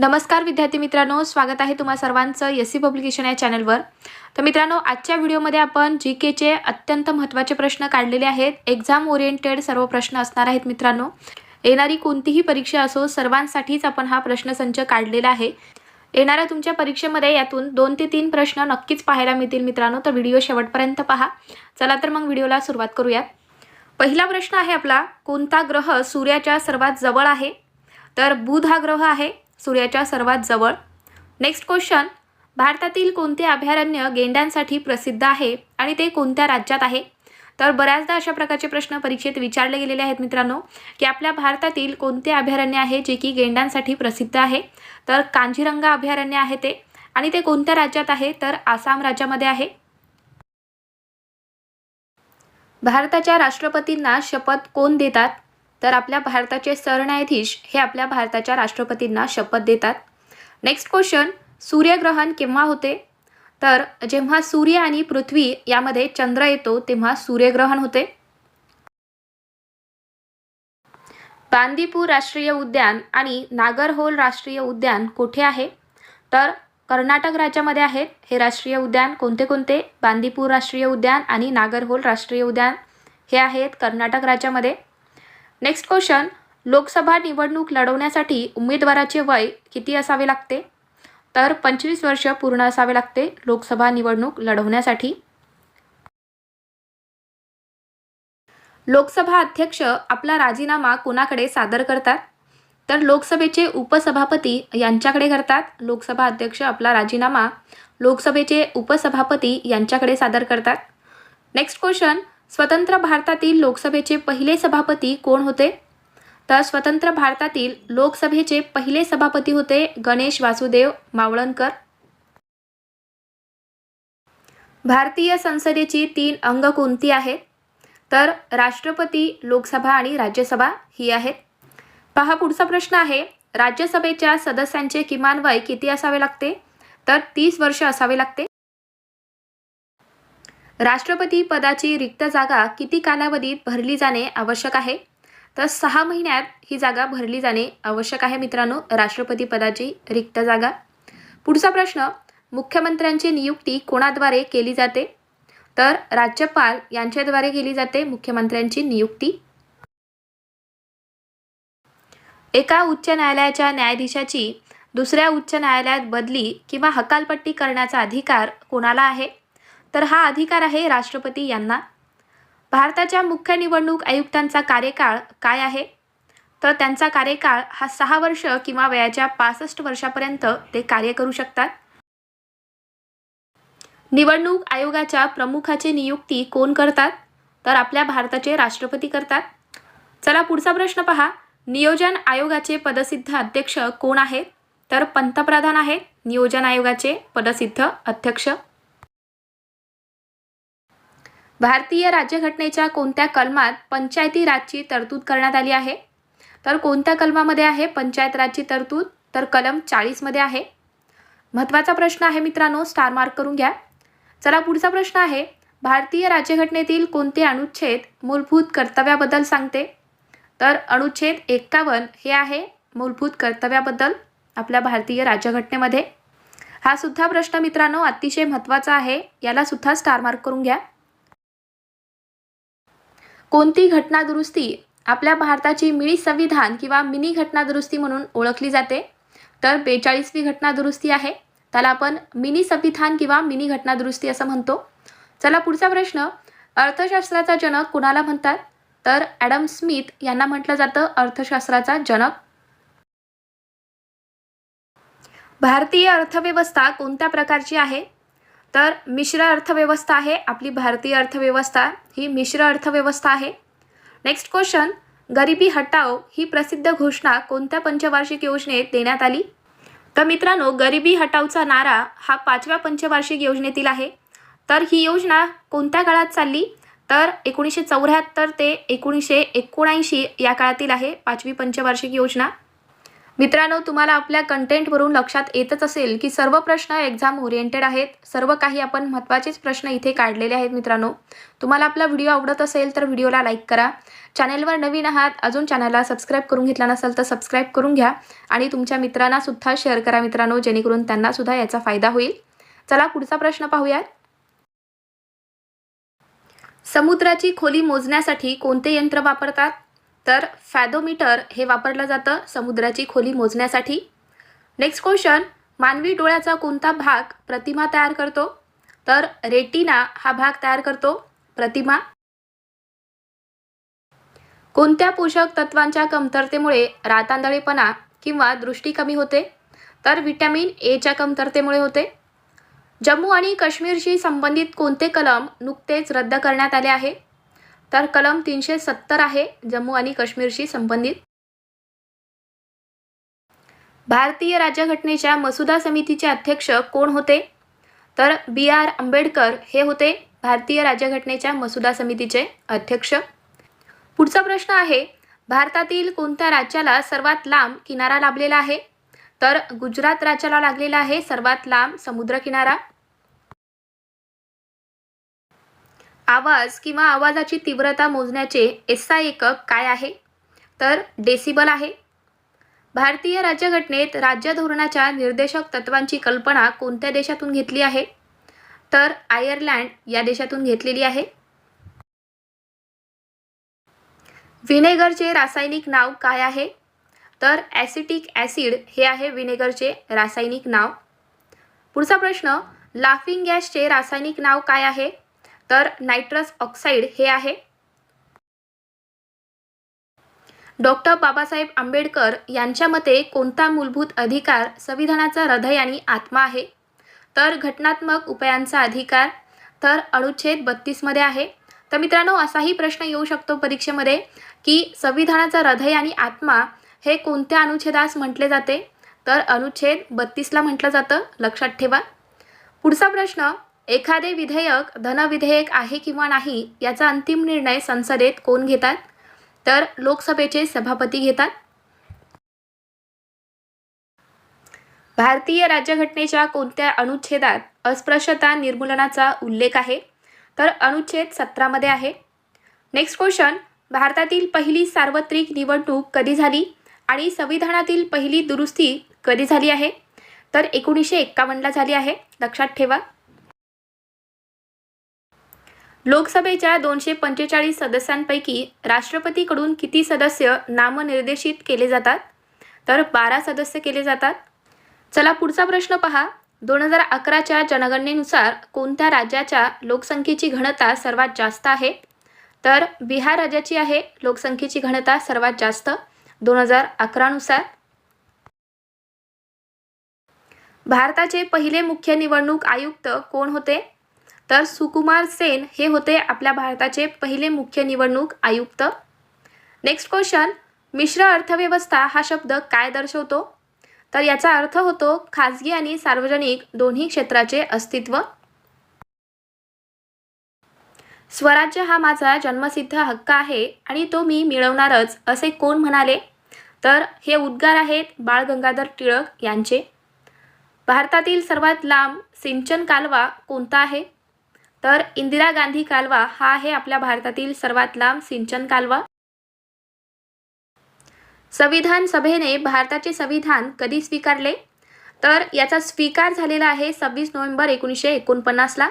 नमस्कार विद्यार्थी मित्रांनो स्वागत आहे तुम्हा सर्वांचं एस सी पब्लिकेशन या चॅनलवर. तर मित्रांनो आजच्या व्हिडिओमध्ये आपण जी केचे अत्यंत महत्त्वाचे प्रश्न काढलेले आहेत. एक्झाम ओरिएंटेड सर्व प्रश्न असणार आहेत मित्रांनो. येणारी कोणतीही परीक्षा असो सर्वांसाठीच आपण हा प्रश्नसंच काढलेला आहे. येणाऱ्या तुमच्या परीक्षेमध्ये यातून दोन ते तीन प्रश्न नक्कीच पाहायला मिळतील मित्रांनो. तर व्हिडिओ शेवटपर्यंत पहा. चला तर मग व्हिडिओला सुरुवात करूयात. पहिला प्रश्न आहे आपला कोणता ग्रह सूर्याच्या सर्वात जवळ आहे? तर बुध हा ग्रह आहे सूर्याच्या सर्वात जवळ. नेक्स्ट क्वेश्चन भारतातील कोणते अभयारण्य गेंड्यांसाठी प्रसिद्ध आहे आणि ते कोणत्या राज्यात आहे? तर बऱ्याचदा अशा प्रकारचे प्रश्न परीक्षेत विचारले गेलेले आहेत मित्रांनो की आपल्या भारतातील कोणते अभयारण्य आहे जे की गेंड्यांसाठी प्रसिद्ध आहे? तर कांजीरंगा अभयारण्य आहे ते. आणि ते कोणत्या राज्यात आहे? तर आसाम राज्यामध्ये आहे. भारताच्या राष्ट्रपतींना शपथ कोण देतात? तर आपल्या भारताचे सरन्यायाधीश हे आपल्या भारताच्या राष्ट्रपतींना शपथ देतात. नेक्स्ट क्वेश्चन सूर्यग्रहण केव्हा होते? तर जेव्हा सूर्य आणि पृथ्वी यामध्ये चंद्र येतो तेव्हा सूर्यग्रहण होते. बांदीपूर राष्ट्रीय उद्यान आणि नागरहोल राष्ट्रीय उद्यान कुठे आहे? तर कर्नाटक राज्यामध्ये आहेत हे राष्ट्रीय उद्यान कोणते कोणते? बांदीपूर राष्ट्रीय उद्यान आणि नागरहोल राष्ट्रीय उद्यान हे आहेत कर्नाटक राज्यामध्ये. नेक्स्ट क्वेश्चन लोकसभा निवडणूक लढवण्यासाठी उमेदवाराचे वय किती असावे लागते? तर पंचवीस वर्ष पूर्ण असावे लागते लोकसभा निवडणूक लढवण्यासाठी. लोकसभा अध्यक्ष आपला राजीनामा कोणाकडे सादर करतात? तर लोकसभेचे उपसभापती यांच्याकडे करतात. लोकसभा अध्यक्ष आपला राजीनामा लोकसभेचे उपसभापती यांच्याकडे सादर करतात. नेक्स्ट क्वेश्चन स्वतंत्र भारतातील लोकसभेचे पहिले सभापती कोण होते? तर स्वतंत्र भारतातील लोकसभेचे पहिले सभापती होते गणेश वासुदेव मावळणकर. भारतीय संसदेची तीन अंग कोणती आहेत? तर राष्ट्रपती लोकसभा आणि राज्यसभा ही आहेत. पहा पुढचा प्रश्न आहे राज्यसभेच्या सदस्यांचे किमान वय किती असावे लागते? तर तीस वर्ष असावे लागते. राष्ट्रपती पदाची रिक्त जागा किती कालावधीत भरली जाणे आवश्यक आहे? तर सहा महिन्यात ही जागा भरली जाणे आवश्यक आहे मित्रांनो राष्ट्रपती पदाची रिक्त जागा. पुढचा प्रश्न मुख्यमंत्र्यांची नियुक्ती कोणाद्वारे केली जाते? तर राज्यपाल यांच्याद्वारे केली जाते मुख्यमंत्र्यांची नियुक्ती. एका उच्च न्यायालयाच्या न्यायाधीशाची दुसऱ्या उच्च न्यायालयात बदली किंवा हकालपट्टी करण्याचा अधिकार कोणाला आहे? तर हा अधिकार आहे राष्ट्रपती यांना. भारताच्या मुख्य निवडणूक आयुक्तांचा कार्यकाळ काय आहे? तर त्यांचा कार्यकाळ हा सहा वर्ष किंवा वयाच्या पासष्ट वर्षापर्यंत ते कार्य करू शकतात. निवडणूक आयोगाच्या प्रमुखाची नियुक्ती कोण करतात? तर आपल्या भारताचे राष्ट्रपती करतात. चला पुढचा प्रश्न पहा. नियोजन आयोगाचे पदसिद्ध अध्यक्ष कोण आहेत? तर पंतप्रधान आहेत नियोजन आयोगाचे पदसिद्ध अध्यक्ष. भारतीय राज्यघटनेच्या कोणत्या कलमात पंचायती राजची तरतूद करण्यात आली आहे? तर कोणत्या कलमामध्ये आहे पंचायत राजची तरतूद? तर कलम चाळीसमध्ये आहे. महत्त्वाचा प्रश्न आहे मित्रांनो स्टार मार्क करून घ्या. चला पुढचा प्रश्न आहे भारतीय राज्यघटनेतील कोणते अनुच्छेद मूलभूत कर्तव्याबद्दल सांगते? तर अनुच्छेद एक्कावन्न हे आहे मूलभूत कर्तव्याबद्दल आपल्या भारतीय राज्यघटनेमध्ये. हा सुद्धा प्रश्न मित्रांनो अतिशय महत्त्वाचा आहे याला सुद्धा स्टार मार्क करून घ्या. कोणती घटना दुरुस्ती आपल्या भारताची मिनी संविधान किंवा मिनी घटना दुरुस्ती म्हणून ओळखली जाते? तर बेचाळीसवी घटना दुरुस्ती आहे. त्याला आपण मिनी संविधान किंवा मिनी घटना दुरुस्ती असं म्हणतो. चला पुढचा प्रश्न. अर्थशास्त्राचा जनक कुणाला म्हणतात? तर ॲडम स्मिथ यांना म्हटलं जातं अर्थशास्त्राचा जनक. भारतीय अर्थव्यवस्था कोणत्या प्रकारची आहे? तर मिश्र अर्थव्यवस्था आहे आपली भारतीय अर्थव्यवस्था ही मिश्र अर्थव्यवस्था आहे. नेक्स्ट क्वेश्चन गरिबी हटाव ही प्रसिद्ध घोषणा कोणत्या पंचवार्षिक योजनेत देण्यात आली? तर मित्रांनो गरिबी हटावचा नारा हा पाचव्या पंचवार्षिक योजनेतील आहे. तर ही योजना कोणत्या काळात चालली? तर एकोणीसशे चौऱ्याहत्तर ते एकोणीसशे एकोणऐंशी या काळातील आहे पाचवी पंचवार्षिक योजना. मित्रांनो तुम्हाला आपल्या कंटेंटवरून लक्षात येतच असेल की सर्व प्रश्न एक्झाम ओरिएंटेड आहेत. सर्व काही आपण महत्त्वाचेच प्रश्न इथे काढलेले आहेत मित्रांनो. तुम्हाला आपला व्हिडिओ आवडत असेल तर व्हिडिओला लाईक करा. चॅनेलवर नवीन आहात अजून चॅनलला सबस्क्राईब करून घेतला नसेल तर सबस्क्राईब करून घ्या. आणि तुमच्या मित्रांना सुद्धा शेअर करा मित्रांनो जेणेकरून त्यांना सुद्धा याचा फायदा होईल. चला पुढचा प्रश्न पाहूयात. समुद्राची खोली मोजण्यासाठी कोणते यंत्र वापरतात? तर फॅदोमीटर हे वापरलं जातं समुद्राची खोली मोजण्यासाठी. नेक्स्ट क्वेश्चन मानवी डोळ्याचा कोणता भाग प्रतिमा तयार करतो? तर रेटिना हा भाग तयार करतो प्रतिमा. कोणत्या पोषक तत्वांच्या कमतरतेमुळे रातांदळेपणा किंवा दृष्टी कमी होते? तर व्हिटॅमिन एच्या कमतरतेमुळे होते. जम्मू आणि काश्मीरशी संबंधित कोणते कलम नुकतेच रद्द करण्यात आले आहे? तर कलम तीनशे सत्तर आहे जम्मू आणि काश्मीरशी संबंधित. भारतीय राज्यघटनेच्या मसुदा समितीचे अध्यक्ष कोण होते? तर बी आर आंबेडकर हे होते भारतीय राज्यघटनेच्या मसुदा समितीचे अध्यक्ष. पुढचा प्रश्न आहे भारतातील कोणत्या राज्याला सर्वात लांब किनारा लाभलेला आहे? तर गुजरात राज्याला लागलेला आहे सर्वात लांब समुद्रकिनारा. आवाज किंवा आवाजाची तीव्रता मोजण्याचे एस आय एकक काय आहे? तर डेसिबल आहे. भारतीय राज्यघटनेत राज्य धोरणाच्या निर्देशक तत्वांची कल्पना कोणत्या देशातून घेतली आहे? तर आयर्लँड या देशातून घेतलेली आहे. विनेगरचे रासायनिक नाव काय आहे? तर ॲसिटिक ॲसिड हे आहे विनेगरचे रासायनिक नाव. पुढचा प्रश्न लाफिंग गॅसचे रासायनिक नाव काय आहे? तर नायट्रस ऑक्साईड हे आहे. डॉक्टर बाबासाहेब आंबेडकर यांच्या मते कोणता मूलभूत अधिकार संविधानाचा हृदय आणि आत्मा आहे? तर घटनात्मक उपायांचा अधिकार तर अनुच्छेद बत्तीसमध्ये आहे. तर मित्रांनो असाही प्रश्न येऊ शकतो परीक्षेमध्ये की संविधानाचा हृदय आणि आत्मा हे कोणत्या अनुच्छेदास म्हटले जाते? तर अनुच्छेद बत्तीसला म्हटलं जातं. लक्षात ठेवा. पुढचा प्रश्न एखादे विधेयक धनविधेयक आहे किंवा नाही याचा अंतिम निर्णय संसदेत कोण घेतात? तर लोकसभेचे सभापती घेतात. भारतीय राज्यघटनेच्या कोणत्या अनुच्छेदात अस्पृश्यता निर्मूलनाचा उल्लेख आहे? तर अनुच्छेद सतरामध्ये आहे. नेक्स्ट क्वेश्चन भारतातील पहिली सार्वत्रिक निवडणूक कधी झाली आणि संविधानातील पहिली दुरुस्ती कधी झाली आहे? तर एकोणीसशे एक्कावन्नला झाली आहे. लक्षात ठेवा. लोकसभेच्या दोनशे पंचेचाळीस सदस्यांपैकी राष्ट्रपतीकडून किती सदस्य नामनिर्देशित केले जातात? तर बारा सदस्य केले जातात. चला पुढचा प्रश्न पहा. दोन हजार अकराच्या जनगणनेनुसार कोणत्या राज्याच्या लोकसंख्येची घनता सर्वात जास्त आहे? तर बिहार राज्याची आहे. लोकसंख्येची घनता सर्वात जास्त. दोन हजार अकरानुसार. भारताचे पहिले मुख्य निवडणूक आयुक्त कोण होते? तर सुकुमार सेन हे होते आपल्या भारताचे पहिले मुख्य निवडणूक आयुक्त. नेक्स्ट क्वेश्चन मिश्र अर्थव्यवस्था हा शब्द काय दर्शवतो? तर याचा अर्थ होतो खाजगी आणि सार्वजनिक दोन्ही क्षेत्राचे अस्तित्व. स्वराज्य हा माझा जन्मसिद्ध हक्क आहे आणि तो मी मिळवणारच असे कोण म्हणाले? तर हे उद्गार आहेत बाळ गंगाधर टिळक यांचे. भारतातील सर्वात लांब सिंचन कालवा कोणता आहे? तर इंदिरा गांधी कालवा हा आहे आपल्या भारतातील सर्वात लांब सिंचन कालवा. संविधान सभेने भारताचे संविधान कधी स्वीकारले? तर याचा स्वीकार झालेला आहे सव्वीस नोव्हेंबर एकोणीसशे एकोणपन्नासला.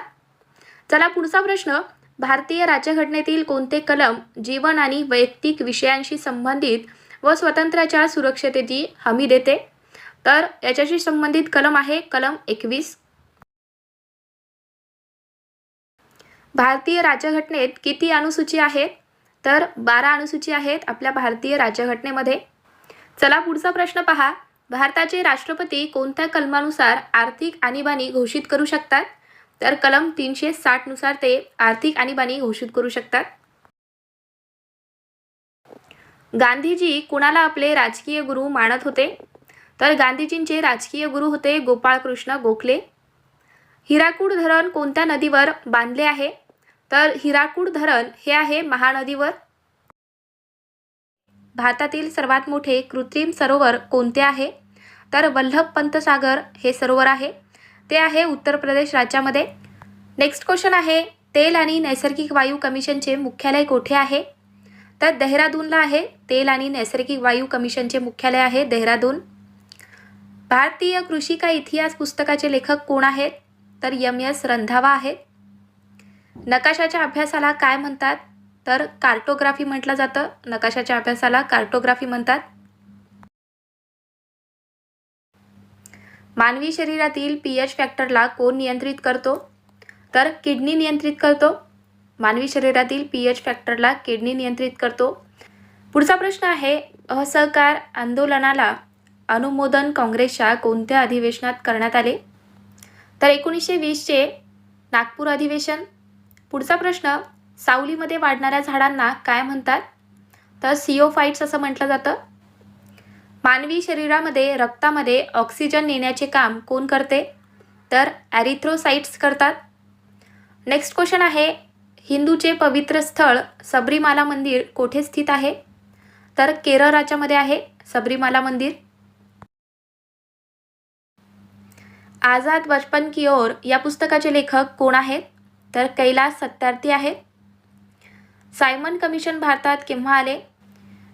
चला पुढचा प्रश्न. भारतीय राज्यघटनेतील कोणते कलम जीवन आणि वैयक्तिक विषयांशी संबंधित व स्वातंत्र्याच्या सुरक्षतेची हमी देते? तर याच्याशी संबंधित कलम आहे कलम एकवीस. भारतीय राज्यघटनेत किती अनुसूची आहेत? तर बारा अनुसूची आहेत आपल्या भारतीय राज्यघटनेमध्ये. चला पुढचा प्रश्न पहा. भारताचे राष्ट्रपती कोणत्या कलमानुसार आर्थिक आणीबाणी घोषित करू शकतात? तर कलम तीनशे साठनुसार ते आर्थिक आणीबाणी घोषित करू शकतात. गांधीजी कुणाला आपले राजकीय गुरु मानत होते? तर गांधीजींचे राजकीय गुरु होते गोपाळकृष्ण गोखले. हिराकूड धरण कोणत्या नदीवर बांधले आहे? तर हिराकूड धरण हे आहे महानदीवर. भारतातील सर्वात मोठे कृत्रिम सरोवर कोणते आहे? तर वल्लभ पंतसागर हे सरोवर आहे. ते आहे उत्तर प्रदेश राज्यामध्ये. नेक्स्ट क्वेश्चन आहे तेल आणि नैसर्गिक वायू कमिशनचे मुख्यालय कोठे आहे? तर देहरादूनला आहे तेल आणि नैसर्गिक वायू कमिशनचे मुख्यालय आहे देहरादून. भारतीय कृषी का इतिहास पुस्तकाचे लेखक कोण आहेत? तर यम एस रंधावा आहेत. नकाशाच्या अभ्यासाला काय म्हणतात? तर कार्टोग्राफी म्हटलं जातं. नकाशाच्या अभ्यासाला कार्टोग्राफी म्हणतात. मानवी शरीरातील पी एच फॅक्टरला कोण नियंत्रित करतो? तर किडनी नियंत्रित करतो. मानवी शरीरातील पी एच फॅक्टरला किडनी नियंत्रित करतो. पुढचा प्रश्न आहे असहकार आंदोलनाला अनुमोदन काँग्रेसच्या कोणत्या अधिवेशनात करण्यात आले? तर एकोणीसशे वीसचे नागपूर अधिवेशन पुढचा प्रश्न सावलीमध्ये वाढणाऱ्या झाडांना काय म्हणतात? तर सिओफाईट्स असं म्हटलं जातं. मानवी शरीरामध्ये रक्तामध्ये ऑक्सिजन नेण्याचे काम कोण करते? तर ॲरिथ्रोसाइट्स करतात. नेक्स्ट क्वेश्चन आहे हिंदूचे पवित्र स्थळ सबरीमाला मंदिर कोठे स्थित आहे? तर केरळ राज्यामध्ये आहे सबरीमाला मंदिर. आझाद बचपन की ओर या पुस्तकाचे लेखक कोण आहेत? तर कैलास सत्यार्थी आहेत. सायमन कमिशन भारतात केव्हा आले?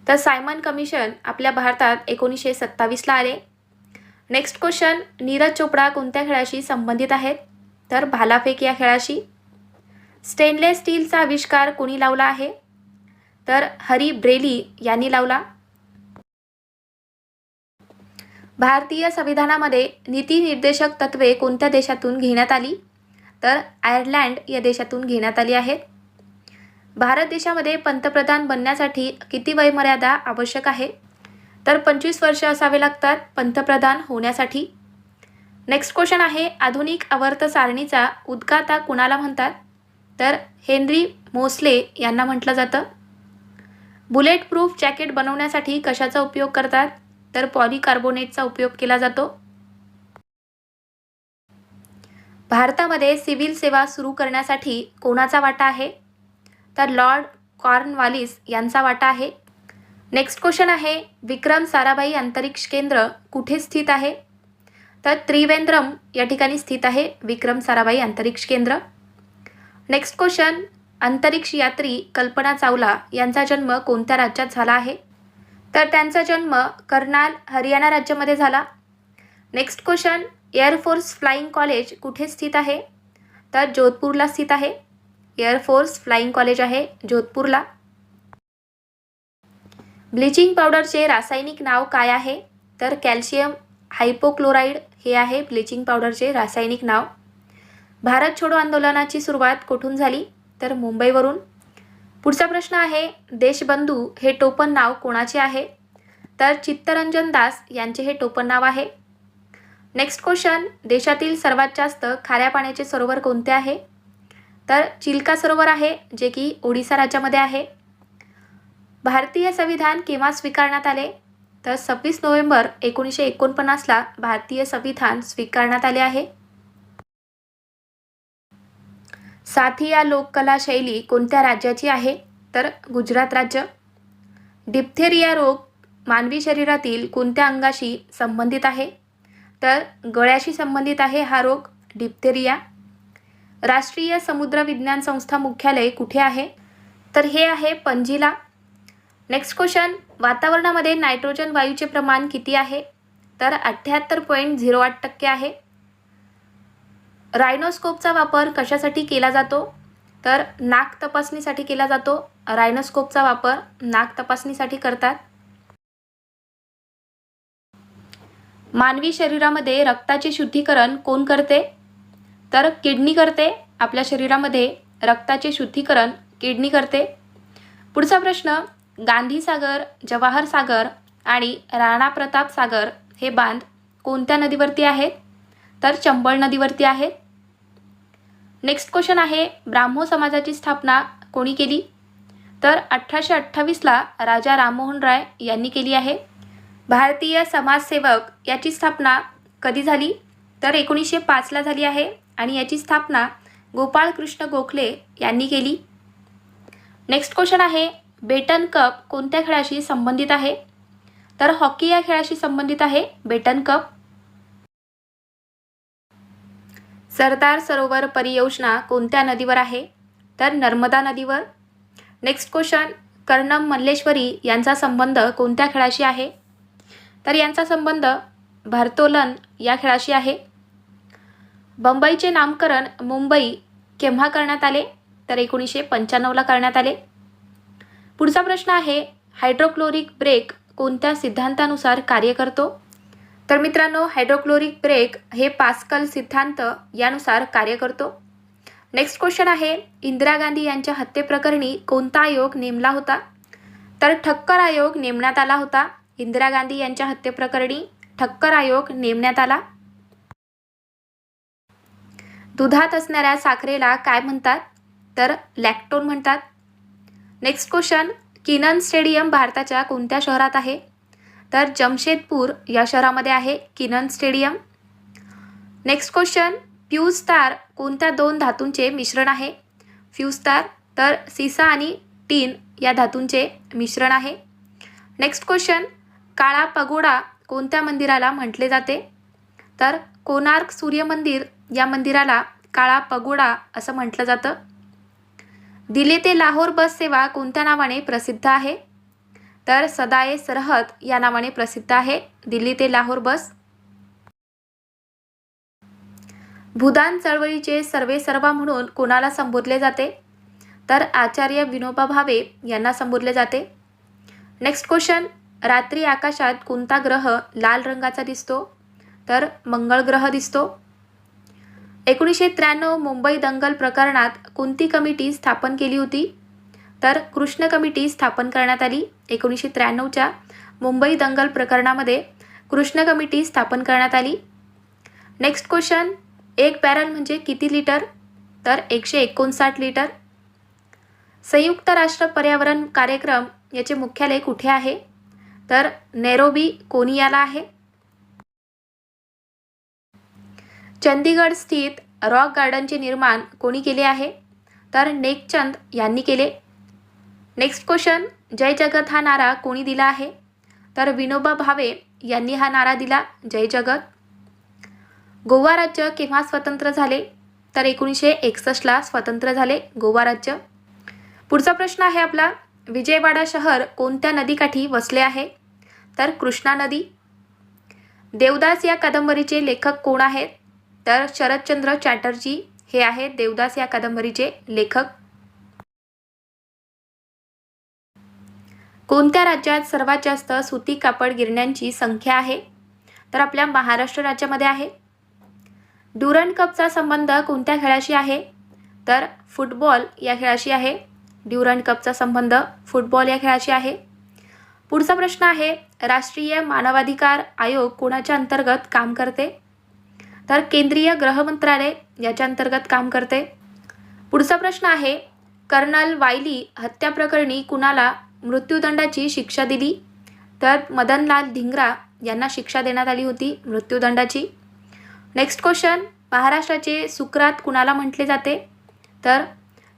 तर सायमन कमिशन आपल्या भारतात एकोणीसशे सत्तावीसला आले. नेक्स्ट क्वेश्चन नीरज चोपडा कोणत्या खेळाशी संबंधित आहेत? तर भालाफेक या खेळाशी. स्टेनलेस स्टीलचा आविष्कार कोणी लावला आहे? तर हरी ब्रेली यांनी लावला. भारतीय संविधानामध्ये नीती निर्देशक तत्वे कोणत्या देशातून घेण्यात आली? तर आयर्लँड या देशातून घेण्यात आली आहेत. भारत देशामध्ये पंतप्रधान बनण्यासाठी किती वयमर्यादा आवश्यक आहे? तर पंचवीस वर्ष असावे लागतात पंतप्रधान होण्यासाठी. नेक्स्ट क्वेश्चन आहे आधुनिक आवर्त सारणीचा उद्गाता कुणाला म्हणतात? तर हेनरी मोसले यांना म्हटलं जातं. बुलेट प्रूफ जॅकेट बनवण्यासाठी कशाचा उपयोग करतात? तर पॉलिकार्बोनेटचा उपयोग केला जातो. भारतामध्ये सिव्हिल सेवा सुरू करण्यासाठी कोणाचा वाटा आहे? तर लॉर्ड कॉर्नवालिस यांचा वाटा आहे. नेक्स्ट क्वेश्चन आहे विक्रम साराभाई अंतरिक्ष केंद्र कुठे स्थित आहे? तर त्रिवेंद्रम या ठिकाणी स्थित आहे विक्रम साराभाई अंतरिक्ष केंद्र. नेक्स्ट क्वेश्चन अंतरिक्ष यात्री कल्पना चावला यांचा जन्म कोणत्या राज्यात झाला आहे? तर त्यांचा जन्म कर्नाल हरियाणा राज्यामध्ये झाला. Next question air force flying college कुठे स्थित आहे? तर जोधपूरला स्थित आहे. एअरफोर्स फ्लाईंग कॉलेज आहे जोधपूरला. ब्लिचिंग पावडरचे रासायनिक नाव काय आहे? तर कॅल्शियम हायपोक्लोराईड हे आहे ब्लिचिंग पावडरचे रासायनिक नाव. भारत छोडो आंदोलनाची सुरुवात कुठून झाली? तर मुंबईवरून. पुढचा प्रश्न आहे देशबंधू हे टोपण नाव कोणाचे आहे? तर चित्तरंजन दास यांचे हे टोपण नाव आहे. नेक्स्ट क्वेश्चन देशातील सर्वात जास्त खाऱ्या पाण्याचे सरोवर कोणते आहे? तर चिल्का सरोवर आहे जे की ओडिसा राज्यामध्ये आहे. भारतीय संविधान केव्हा स्वीकारण्यात आले? तर सव्वीस नोव्हेंबर एकोणीसशे एकोणपन्नासला भारतीय संविधान स्वीकारण्यात आले आहे. साथी या लोककला शैली कोणत्या राज्याची आहे? तर गुजरात राज्य. डिप्थेरिया रोग मानवी शरीरातील कोणत्या अंगाशी संबंधित आहे? तर गळ्याशी संबंधित आहे हा रोग डिप्थेरिया. राष्ट्रीय समुद्र विज्ञान संस्था मुख्यालय कुठे आहे? तर हे आहे पणजीला. नेक्स्ट क्वेश्चन वातावरणामध्ये नायट्रोजन वायूचे प्रमाण किती आहे? तर अठ्ठ्याहत्तर पॉईंट झिरो आठ टक्के आहे. रायनोस्कोपचा वापर कशासाठी केला जातो? तर नाक तपासणीसाठी केला जातो. रायनोस्कोपचा वापर नाक तपासणीसाठी करतात. मानवी शरीरामध्ये रक्ताचे शुद्धीकरण कोण करते? तर किडनी करते. आपल्या शरीरामध्ये रक्ताचे शुद्धीकरण किडनी करते. पुढचा प्रश्न गांधी सागर जवाहर सागर आणि राणा प्रताप सागर हे बांध कोणत्या नदीवरती आहेत? तर चंबळ नदीवरती आहेत. नेक्स्ट क्वेश्चन आहे ब्राह्मो समाजाची स्थापना कोणी केली? तर अठराशे अठ्ठावीसला राजा राममोहन राय यांनी केली आहे. भारतीय समाजसेवक याची स्थापना कधी झाली? तर एकोणीसशे पाचला झाली आहे आणि याची स्थापना गोपाळकृष्ण गोखले यांनी केली. नेक्स्ट क्वेश्चन आहे बेटन कप कोणत्या खेळाशी संबंधित आहे? तर हॉकी या खेळाशी संबंधित आहे बेटन कप. सरदार सरोवर परियोजना कोणत्या नदीवर आहे? तर नर्मदा नदीवर. नेक्स्ट क्वेश्चन कर्णम मल्लेश्वरी यांचा संबंध कोणत्या खेळाशी आहे? तर यांचा संबंध भारतोलन या खेळाशी आहे. बंबईचे नामकरण मुंबई केव्हा करण्यात आले? तर एकोणीसशे पंच्याण्णवला करण्यात आले. पुढचा प्रश्न आहे हायड्रोक्लोरिक ब्रेक कोणत्या सिद्धांतानुसार कार्य करतो? तर मित्रांनो हायड्रोक्लोरिक ब्रेक हे पास्कल सिद्धांत यानुसार कार्य करतो. नेक्स्ट क्वेश्चन आहे इंदिरा गांधी यांच्या हत्येप्रकरणी कोणता आयोग नेमला होता? तर ठक्कर आयोग नेमण्यात आला होता. इंदिरा गांधी यांच्या हत्येप्रकरणी ठक्कर आयोग नेमण्यात आला? दुधात असणाऱ्या साखरेला काय म्हणतात? तर लॅक्टोन म्हणतात. नेक्स्ट क्वेश्चन किनन स्टेडियम भारताच्या कोणत्या शहरात आहे? तर जमशेदपूर या शहरामध्ये आहे किनन स्टेडियम. नेक्स्ट क्वेश्चन फ्यूजतार कोणत्या दोन धातूंचे मिश्रण आहे? फ्यूजतार तर सिसा आणि टीन या धातूंचे मिश्रण आहे. नेक्स्ट क्वेश्चन काळा पगोडा कोणत्या मंदिराला म्हटले जाते? तर कोणार्क सूर्य मंदिर या मंदिराला काळा पगोडा असं म्हटलं जातं. दिल्ली ते लाहोर बस सेवा कोणत्या नावाने प्रसिद्ध आहे? तर सदाए सरहद या नावाने प्रसिद्ध आहे. दिल्ली ते लाहोर बस. भूदान चळवळीचे सर्वे सर्वा म्हणून कोणाला संबोधले जाते? तर आचार्य विनोबा भावे यांना संबोधले जाते. Next question. रात्री आकाशात कोणता ग्रह लाल रंगाचा दिसतो? तर मंगळ ग्रह दिसतो. एकोणीसशे त्र्याण्णव मुंबई दंगल प्रकरणात कोणती कमिटी स्थापन केली होती? तर कृष्ण कमिटी स्थापन करण्यात आली एकोणीसशे त्र्याण्णवच्या मुंबई दंगल प्रकरणामध्ये कृष्ण कमिटी स्थापन करण्यात आली. नेक्स्ट क्वेश्चन एक बॅरल म्हणजे किती लिटर? तर एकशे एकोणसाठ लिटर. संयुक्त राष्ट्र पर्यावरण कार्यक्रम याचे मुख्यालय कुठे आहे? तर नेरोबी कोनियाला आहे. चंदीगड स्थित रॉक गार्डनचे निर्माण कोणी केले आहे? तर नेकचंद यांनी केले. नेक्स्ट क्वेश्चन जय जगत हा नारा कोणी दिला आहे? तर विनोबा भावे यांनी हा नारा दिला जय जगत. गोवा राज्य केव्हा स्वतंत्र झाले? तर एकोणीसशे एकसष्टला स्वतंत्र झाले गोवा राज्य. पुढचा प्रश्न आहे आपला विजयवाडा शहर कोणत्या नदीकाठी वसले आहे? तर कृष्णा नदी. देवदास या कादंबरीचे लेखक कोण आहेत? तर शरदचंद्र चॅटर्जी हे आहेत देवदास या कादंबरीचे लेखक. कोणत्या राज्यात सर्वात जास्त सुती कापड गिरण्यांची संख्या आहे? तर आपल्या महाराष्ट्र राज्यामध्ये आहे. डुरंड कपचा संबंध कोणत्या खेळाशी आहे? तर फुटबॉल या खेळाशी आहे. ड्युरंट कपचा संबंध फुटबॉल या खेळाशी आहे. पुढचा प्रश्न आहे राष्ट्रीय मानवाधिकार आयोग कोणाच्या अंतर्गत काम करते? तर केंद्रीय गृह मंत्रालय याच्या अंतर्गत काम करते. पुढचा प्रश्न आहे कर्नल वायली हत्याप्रकरणी कुणाला मृत्यूदंडाची शिक्षा दिली? तर मदनलाल धिंगरा यांना शिक्षा देण्यात आली होती मृत्यूदंडाची. नेक्स्ट क्वेश्चन महाराष्ट्राचे सुक्रात कुणाला म्हटले जाते? तर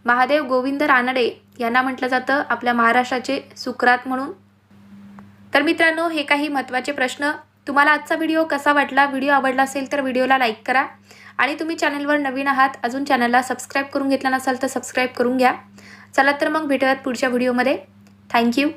महादेव गोविंद रानडे यांना म्हटलं जातं आपल्या महाराष्ट्राचे सुक्रात म्हणून. तर मित्रांनो हे काही महत्त्वाचे प्रश्न. तुम्हाला आजचा व्हिडिओ कसा वाटला व्हिडिओ आवडला असेल तर व्हिडिओला लाईक करा. आणि तुम्ही चॅनलवर नवीन आहात अजून चॅनलला सबस्क्राईब करून घेतला नसाल तर सबस्क्राईब करून घ्या. चला तर मग भेटूयात पुढच्या व्हिडिओमध्ये. थँक्यू